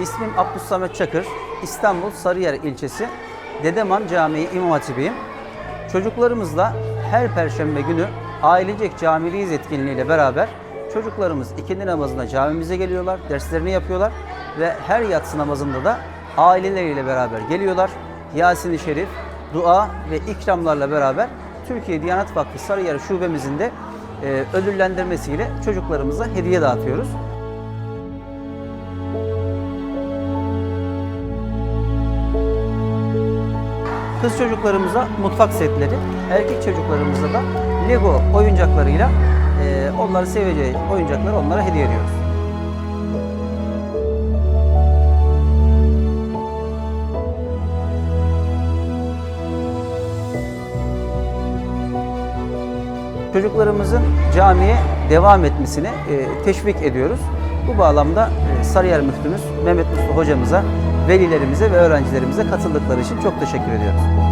İsmim Abdülsamet Çakır. İstanbul Sarıyer ilçesi Dedeman Camii İmam Hatibiyim. Çocuklarımızla her perşembe günü ailecek camideyiz etkinliğiyle beraber çocuklarımız ikindi namazında camimize geliyorlar, derslerini yapıyorlar ve her yatsı namazında da aileleriyle beraber geliyorlar. Yasin-i Şerif, dua ve ikramlarla beraber Türkiye Diyanet Vakfı Sarıyer Şubemizin de e, ödüllendirmesiyle çocuklarımıza hediye dağıtıyoruz. Kız çocuklarımıza mutfak setleri, erkek çocuklarımıza da Lego oyuncaklarıyla e, onları seveceği oyuncakları onlara hediye ediyoruz. Çocuklarımızın camiye devam etmesini e, teşvik ediyoruz. Bu bağlamda e, Sarıyer Müftümüz Mehmet Mustafa hocamıza, velilerimize ve öğrencilerimize katıldıkları için çok teşekkür ediyoruz.